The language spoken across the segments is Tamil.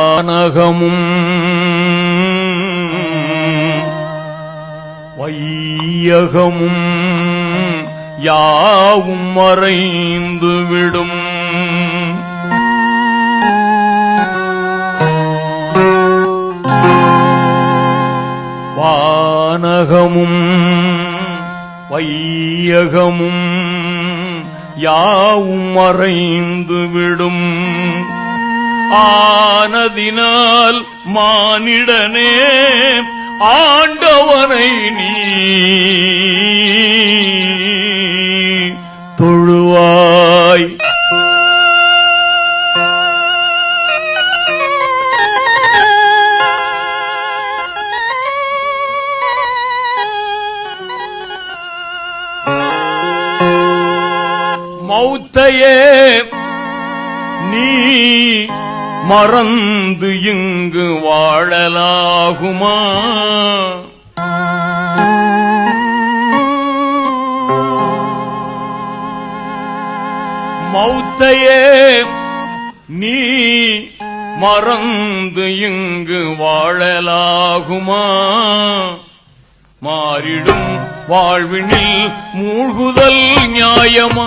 வானகமும் வையகமும் யாவும் மறைந்து விடும். வானகமும் வையகமும் யாவும் மறைந்து விடும். ஆனதினால் மானிடனே ஆண்டவனை நீ தொழுவாய். மௌத்தையே நீ மறந்து இங்கு வாழலாகுமா? மௌத்தையே நீ மறந்து இங்கு வாழலாகுமா? மாறிடும் வாழ்வினில் மூழ்குதல் நியாயமா?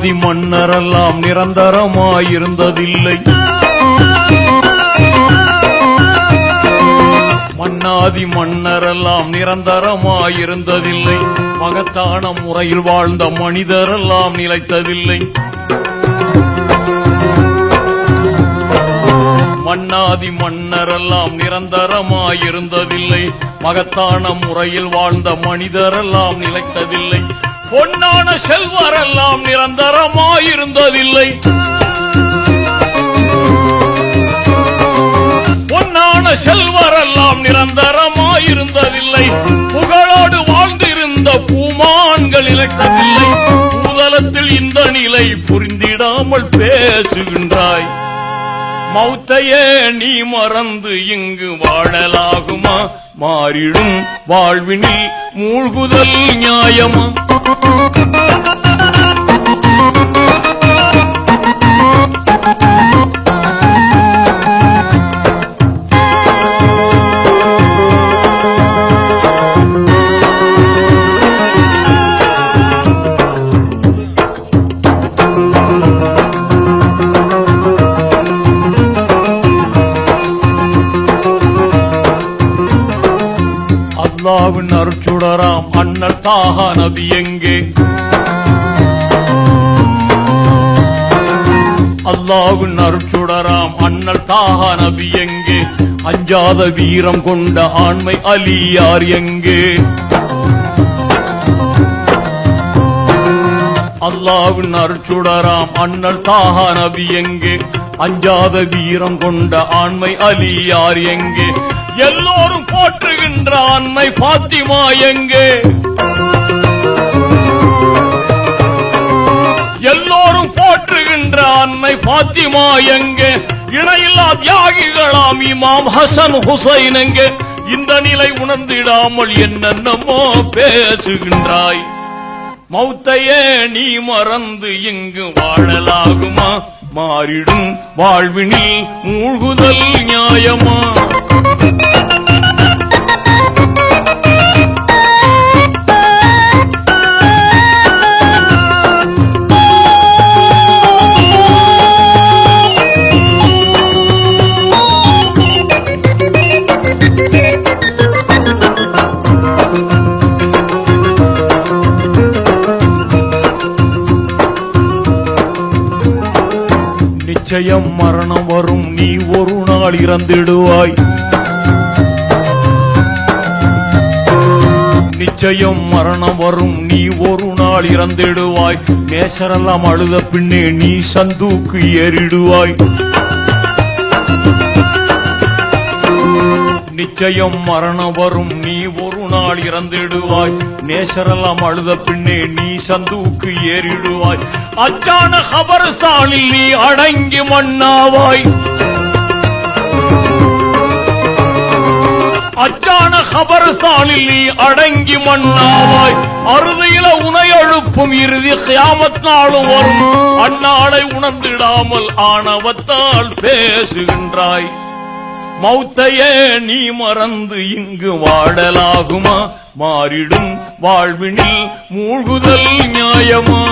மன்னாதி மன்னரெல்லாம் நிரந்தரமாயிருந்ததில்லை. மன்னாதி மன்னரெல்லாம் நிரந்தரமாயிருந்ததில்லை. மகத்தான முறையில் வாழ்ந்த மனிதரெல்லாம் நிலைத்ததில்லை. மன்னாதி மன்னரெல்லாம் நிரந்தரமாயிருந்ததில்லை. மகத்தான முறையில் வாழ்ந்த மனிதரெல்லாம் நிலைத்ததில்லை. பொன்னான செல்வரெல்லாம் நிரந்தரமாயிருந்ததில்லை. பொன்னான செல்வரெல்லாம் நிரந்தரமாயிருந்ததில்லை. புகழோடு வாழ்ந்திருந்த பூமான்கள் இழக்கவில்லை பூதலத்தில் இந்த நிலை புரிந்திடாமல் பேசுகின்றாய். மௌத்தையே நீ மறந்து இங்கு வாழலாகும் மாறிடும்? வாழ்வினில் மூழ்குதல் நியாயமா? அல்லாவின் அருச்சுடராம் அண்ணல் தாகா நபி எங்கே? அல்லாவின் அருச்சுடராம் அண்ணல் தாகா நபி எங்கே? அஞ்சாத வீரம் கொண்ட ஆண்மை அலியார் எங்கே? அல்லாவின் அருச்சுடராம் அண்ணல் தாகா நபி எங்கே? அஞ்சாத வீரம் கொண்ட ஆண்மை அலியார் எங்கே? எல்லோரும் போற்றுகின்ற அன்னை பாத்திமா எங்கே? எல்லோரும் போற்றுகின்ற அன்னை பாத்திமா எங்கே? இணையில்லா தியாகிகளாம் இமாம் ஹசன் ஹுசைன் எங்கே? இந்த நிலை உணர்ந்திடாமல் என்னென்னமோ பேசுகின்றாய். மௌத்தையே நீ மறந்து இங்கு வாழலாகுமா? மாறிடும். வாழ்வினில் மூழ்குதல் நியாயமா? நேரம் மரணம் வரும். நீ ஒரு நாள் இறந்திடுவாய். நிச்சயம் மரணம் வரும். நீ ஒரு நாள் இறந்திடுவாய். நேசரெல்லாம் அழுத பின்னே நீ சந்தூக்கு ஏறிடுவாய். நிச்சயம் மரணம் வரும் நீ ஒரு நாள் இறந்திடுவாய். நேசரெல்லாம் அழுத பின்னே நீ சந்துவுக்கு ஏறிடுவாய். அச்சான கபர்ஸ்தானில் நீ அடங்கி மண்ணாவாய் அச்சான கபர்ஸ்தானில் நீ அடங்கி மண்ணாவாய் அறுதியில உனை அழுப்பும் இறுதி கியாமத் நாளும் வரும். அந்நாளை உணர்ந்திடாமல் ஆணவத்தால் பேசுகின்றாய். மௌத்தையே நீ மறந்து இங்கு வாடலாகுமா மாறிடும் வாழ்வினில் மூழ்குதல் நியாயமா?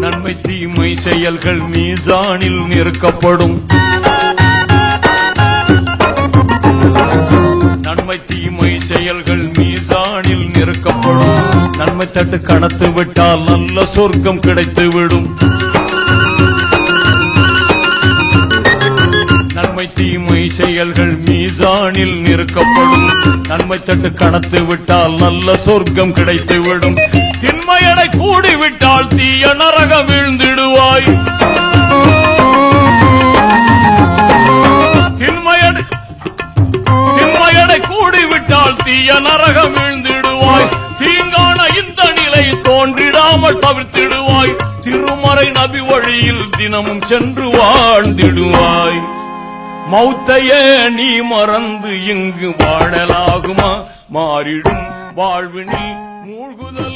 நன்மை தீமை செயல்கள் மீசானில் நிற்கப்படும். நன்மை தீமை செயல்கள் மீசானில் நிற்கப்படும். நன்மை தட்டு கணத்து விட்டால் நல்ல சொர்க்கம் கிடைத்து விடும். நன்மை தீமை செயல்கள் மீசானில் நிற்கப்படும். நன்மை தட்டு கணத்து விட்டால் நல்ல சொர்க்கம் கிடைத்து விடும். திண்மையடை கூடிவிட்டால் தீய நரகம் வீழ்ந்திடுவாய். தீய நரகம் வீழ்ந்திடுவாய். தீங்கான இந்த நிலை தோன்றிடாமல் தவிர்த்திடுவாய். திருமறை நபி வழியில் தினமும் சென்று வாழ்ந்திடுவாய். மௌத்தையே நீ மறந்து இங்கு வாழலாகுமா? மாறிடும் வாழ்வினில் மூழ்குதல்